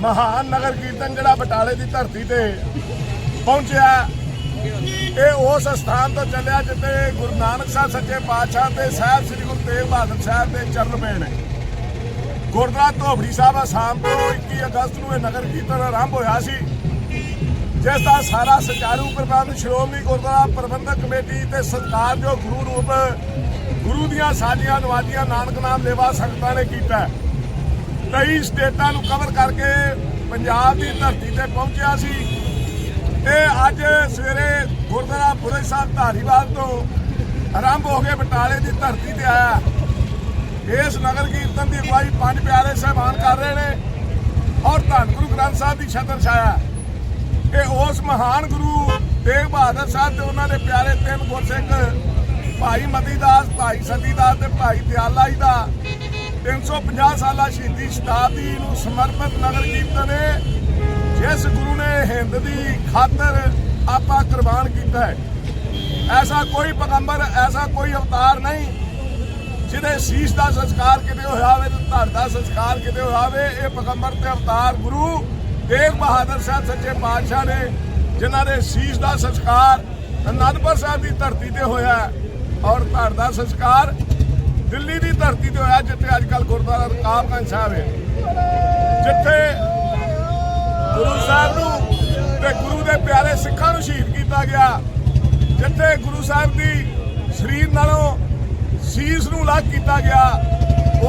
ਮਹਾਨ ਨਗਰ ਕੀਰਤਨ ਜਿਹੜਾ ਬਟਾਲੇ ਦੀ ਧਰਤੀ ਤੇ ਪਹੁੰਚਿਆ ਇਹ ਉਸ ਸਥਾਨ ਤੋਂ ਚੱਲਿਆ ਜਿੱਥੇ ਗੁਰੂ ਨਾਨਕ ਸਾਹਿਬ ਸੱਚੇ ਪਾਤਸ਼ਾਹ ਤੇ ਸਾਹਿਬ ਸ੍ਰੀ ਗੁਰੂ ਤੇਗ ਬਹਾਦਰ ਸਾਹਿਬ ਦੇ ਚਰਨ ਪਏ ਨੇ। ਗੁਰਦੁਆਰਾ ਧੋਬੜੀ ਸਾਹਿਬ ਆਸਾਮ ਤੋਂ 21 ਅਗਸਤ ਨੂੰ ਇਹ ਨਗਰ ਕੀਰਤਨ ਆਰੰਭ ਹੋਇਆ ਸੀ। ਜਿਸ ਦਾ ਸਾਰਾ ਸੁਚਾਰੂ ਪ੍ਰਬੰਧ, ਸ਼੍ਰੋਮਣੀ ਗੁਰਦੁਆਰਾ ਪ੍ਰਬੰਧਕ ਕਮੇਟੀ ਤੇ ਸਤਿਕਾਰਯੋਗ ਗੁਰੂ ਰੂਪ ਗੁਰੂ ਦੀਆਂ ਸਾਡੀਆਂ ਨਵਾਜੀਆਂ ਨਾਨਕ ਨਾਮ ਲੇਵਾ ਸੰਗਤਾਂ ਨੇ ਕੀਤਾ ਹੈ। ਕਈ ਸਟੇਟਾਂ ਨੂੰ ਕਵਰ ਕਰਕੇ ਪੰਜਾਬ ਦੀ ਧਰਤੀ ਤੇ ਪਹੁੰਚਿਆ ਸੀ ਇਹ ਅੱਜ ਸਵੇਰੇ ਗੁਰਦੁਆਰਾ ਬੁਰੇ ਸਾਹਿਬ ਧਾਰੀਵਾਲ ਤੋਂ ਆਰੰਭ ਹੋ ਕੇ ਬਟਾਲੇ ਦੀ ਧਰਤੀ ਤੇ ਆਇਆ ਇਸ ਨਗਰ ਕੀਰਤਨ ਦੀ ਅਗਵਾਈ ਪੰਜ ਪਿਆਰੇ ਸਹਿਬਾਨ ਕਰ ਰਹੇ ਨੇ ਔਰ ਧੰਨ ਗੁਰੂ ਗ੍ਰੰਥ ਸਾਹਿਬ ਦੀ ਛਤਰ ਛਾਇਆ ਇਹ ਉਸ ਮਹਾਨ ਗੁਰੂ ਤੇਗ ਬਹਾਦਰ ਸਾਹਿਬ ਤੇ ਉਹਨਾਂ ਦੇ ਪਿਆਰੇ ਤਿੰਨ ਗੁਰਸਿੱਖ, ਭਾਈ ਮਤੀ ਦਾਸ ਭਾਈ ਸਤੀ ਦਾਸ ਤੇ ਭਾਈ ਦਿਆਲਾ ਜੀ ਦਾ 350 ਸਾਲਾ ਸ਼ਹੀਦੀ ਸ਼ਤਾਬਦੀ ਨੂੰ ਸਮਰਪਿਤ ਨਗਰ ਕੀਰਤਨ ਹੈ ਜਿਸ ਗੁਰੂ ਨੇ ਹਿੰਦ ਦੀ ਖਾਤਰ ਆਪਾ ਕੁਰਬਾਨ ਕੀਤਾ ਹੈ। ਐਸਾ ਕੋਈ ਪੈਗੰਬਰ, ਐਸਾ ਕੋਈ ਅਵਤਾਰ ਨਹੀਂ, ਜਿਹਦੇ ਸੀਸ ਦਾ ਸੰਸਕਾਰ ਕਿਤੇ ਹੋਇਆ ਹੋਵੇ ਤੇ ਧੜ ਦਾ ਸੰਸਕਾਰ ਕਿਤੇ ਹੋਇਆ ਹੋਵੇ, ਇਹ ਪੈਗੰਬਰ ਤੇ ਅਵਤਾਰ ਗੁਰੂ ਤੇਗ ਬਹਾਦਰ ਸਾਹਿਬ ਸੱਚੇ ਪਾਤਸ਼ਾਹ ਨੇ, ਜਿਨ੍ਹਾਂ ਦੇ ਸੀਸ ਦਾ ਸੰਸਕਾਰ ਅਨੰਦਪੁਰ ਸਾਹਿਬ ਦੀ ਧਰਤੀ ਤੇ ਹੋਇਆ ਔਰ ਧੜ ਦਾ ਸੰਸਕਾਰ ਦਿੱਲੀ ਦੀ ਧਰਤੀ ਤੇ ਹੋਇਆ, ਜਿੱਥੇ ਅੱਜ ਕੱਲ ਗੁਰਦੁਆਰਾ ਰਕਾਬਗੰਜ ਸਾਹਿਬ ਹੈ। ਜਿੱਥੇ ਗੁਰੂ ਸਾਹਿਬ ਨੂੰ ਤੇ ਗੁਰੂ ਦੇ ਪਿਆਰੇ ਸਿੱਖਾਂ ਨੂੰ ਸ਼ਹੀਦ ਕੀਤਾ ਗਿਆ। ਜਿੱਥੇ ਗੁਰੂ ਸਾਹਿਬ ਦੀ ਸਰੀਰ ਨਾਲੋਂ ਸੀਸ ਨੂੰ ਅਲੱਗ ਕੀਤਾ ਗਿਆ।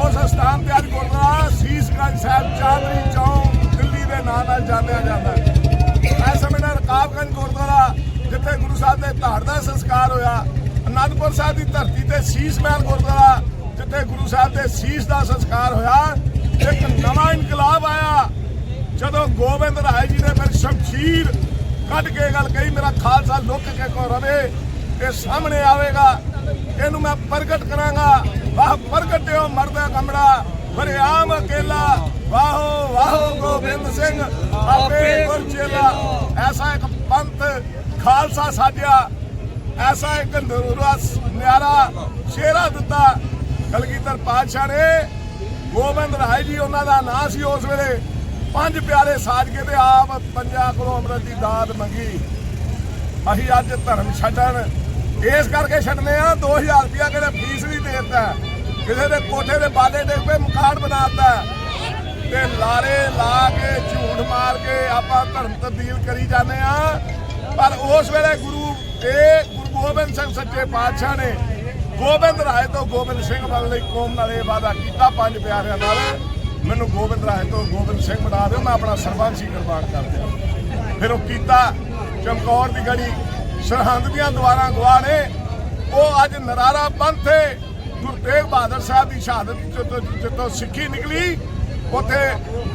ਉਸ ਸਥਾਨ ਤੇ ਅੱਜ ਗੁਰਦੁਆਰਾ ਸੀਸਗੰਜ ਸਾਹਿਬ, ਚਾਂਦਨੀ ਚੌਂਕ, ਦਿੱਲੀ ਦੇ ਨਾਂ ਨਾਲ ਜਾਣਿਆ ਜਾਂਦਾ ਹੈ। ਇਸ ਸਮੇਂ ਦਾ ਰਕਾਬਗੰਜ ਗੁਰਦੁਆਰਾ, ਜਿੱਥੇ ਗੁਰੂ ਸਾਹਿਬ ਦੇ ਧਾਰ ਦਾ ਸੰਸਕਾਰ ਹੋਇਆ ਅਨੰਦਪੁਰ ਸਾਹਿਬ ਦੀ ਧਰਤੀ ਤੇ ਸੀਸ ਮਹਿਲ ਗੁਰਦੁਆਰਾ, ਜਿੱਥੇ ਗੁਰੂ ਸਾਹਿਬ ਦੇ ਸੀਸ ਦਾ ਸੰਸਕਾਰ ਹੋਇਆ, ਇੱਕ ਨਵਾਂ ਇਨਕਲਾਬ ਆਇਆ। ਜਦੋਂ ਗੋਬਿੰਦ ਰਾਏ ਜੀ ਨੇ ਫਿਰ ਸ਼ਮਸ਼ੀਰ ਕੱਢ ਕੇ ਗੱਲ ਕਹੀ, ਮੇਰਾ ਖਾਲਸਾ ਲੁੱਕ ਕੇ ਕੋ ਰਵੇ, ਇਹ ਸਾਹਮਣੇ ਆਵੇਗਾ, ਇਹਨੂੰ ਮੈਂ ਪ੍ਰਗਟ ਕਰਾਂਗਾ। ਵਾਹ, ਪ੍ਰਗਟਿਓ ਮਰਦਾ ਕਮੜਾ ਵਰਿਆਮ ਅਕੇਲਾ। ਵਾਹੋ ਵਾਹੋ ਗੋਬਿੰਦ ਸਿੰਘ, ਆਪੇ ਗੁਰਚੇਲਾ ਐਸਾ ਇੱਕ ਪੰਥ ਖਾਲਸਾ ਸਾਜਿਆ। ਐਸਾ ਇੱਕ ਨਰੂਰਾ ਨਿਆਰਾ ਸ਼ੇਰਾ ਦਿੱਤਾ ਕਲਗੀਧਰ ਪਾਤਸ਼ਾਹ ਨੇ। ਗੋਬਿੰਦ ਰਾਏ ਜੀ ਉਹਨਾਂ ਦਾ ਨਾਂ ਸੀ ਉਸ ਵੇਲੇ। ਪੰਜ ਪਿਆਰੇ ਸਾਜ ਕੇ ਤੇ ਆਪ ਪੰਜਾਂ ਕੋਲੋਂ ਅੰਮ੍ਰਿਤ ਦੀ ਦਾਤ ਮੰਗੀ। ਅਸੀਂ ਅੱਜ ਧਰਮ ਛੱਡਣ। ਇਸ ਕਰਕੇ ਛੱਡਨੇ ਆ 2000 ਰੁਪਇਆ ਕਿਹੜੇ ਫੀਸ ਵੀ ਦੇ ਦਿੱਤਾ। ਕਿਸੇ ਦੇ ਕੋਠੇ ਦੇ ਬਾਲੇ ਡਿੱਗ ਪਏ, ਮਕਾਨ ਬਣਾਤਾ ਤੇ ਲਾਰੇ ਲਾ ਕੇ, ਝੂਠ ਮਾਰ ਕੇ ਆਪਾਂ ਧਰਮ ਤਬਦੀਲ ਕਰੀ ਜਾਂਦੇ ਆ। ਪਰ ਉਸ ਵੇਲੇ ਗੁਰੂ ਇਹ ਗੁਰੂ ਗੋਬਿੰਦ ਸਿੰਘ ਸੱਚੇ ਪਾਤਸ਼ਾਹ ਨੇ ਗੋਬਿੰਦ ਰਾਏ ਤੋਂ ਗੋਬਿੰਦ ਸਿੰਘ ਬਣਨ ਲਈ ਕੌਮ ਨਾਲ ਇਹ ਵਾਅਦਾ ਕੀਤਾ ਪੰਜ ਪਿਆਰਿਆਂ ਨਾਲ। ਮੈਨੂੰ ਗੋਬਿੰਦ ਰਾਏ ਤੋਂ ਗੋਬਿੰਦ ਸਿੰਘ ਬਣਾ ਦਿਓ, ਮੈਂ ਆਪਣਾ ਸਰਬੰਸੀ ਕੁਰਬਾਨ ਕਰ ਦਿਆਂ। ਫਿਰ ਉਹ ਕੀਤਾ, ਚਮਕੌਰ ਦੀ ਗੜੀ, ਸਰਹੰਦ ਦੀਆਂ ਦੁਆਰਾਂ ਗਵਾ ਨੇ। ਉਹ ਅੱਜ ਨਰਾਰਾ ਪੰਥ ਗੁਰੂ ਤੇਗ ਬਹਾਦਰ ਸਾਹਿਬ ਦੀ ਸ਼ਹਾਦਤ ਜਦੋਂ ਜਿੱਤੋਂ ਸਿੱਖੀ ਨਿਕਲੀ, ਉੱਥੇ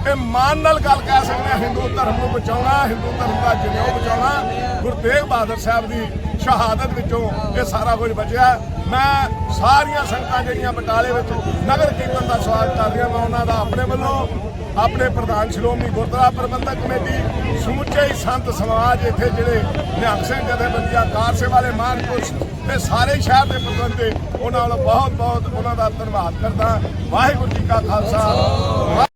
ਇਹ ਮਾਨ ਨਾਲ ਗੱਲ ਕਹਿ ਸਕਦੇ ਹਾਂ, ਹਿੰਦੂ ਧਰਮ ਨੂੰ ਬਚਾਉਣਾ, ਹਿੰਦੂ ਧਰਮ ਦਾ ਜਨੇਊ ਤੇਗ ਬਹਾਦਰ ਸਾਹਿਬ ਦੀ ਸ਼ਹਾਦਤ ਵਿੱਚੋਂ ਇਹ ਸਾਰਾ ਕੁਝ ਬਚਿਆ। ਮੈਂ ਸਾਰੀਆਂ ਸੰਗਤਾਂ ਜਿਹੜੀਆਂ ਬਟਾਲੇ ਵਿੱਚ ਨਗਰ ਕੀਰਤਨ ਦਾ ਸਵਾਗਤ ਕਰ ਰਿਹਾ, ਮੈਂ ਉਹਨਾਂ ਦਾ ਆਪਣੇ ਵੱਲੋਂ ਆਪਣੇ ਪ੍ਰਧਾਨ ਸ਼੍ਰੋਮਣੀ ਗੁਰਦੁਆਰਾ ਪ੍ਰਬੰਧਕ ਕਮੇਟੀ, ਸਮੁੱਚੇ ਸੰਤ ਸਮਾਜ ਇੱਥੇ ਜਿਹੜੇ ਨਿਹੰਗ ਸਿੰਘ ਜਥੇਬੰਦੀਆਂ, ਕਾਰ ਸੇਵਾ ਵਾਲੇ ਮਹਾਂਪੁਰਸ਼ ਤੇ ਸਾਰੇ ਸ਼ਹਿਰ ਦੇ ਪ੍ਰਬੰਧਕ ਉਹਨਾਂ ਵੱਲੋਂ ਬਹੁਤ ਬਹੁਤ ਉਹਨਾਂ ਦਾ ਧੰਨਵਾਦ ਕਰਦਾ। ਵਾਹਿਗੁਰੂ ਜੀ ਕਾ ਖਾਲਸਾ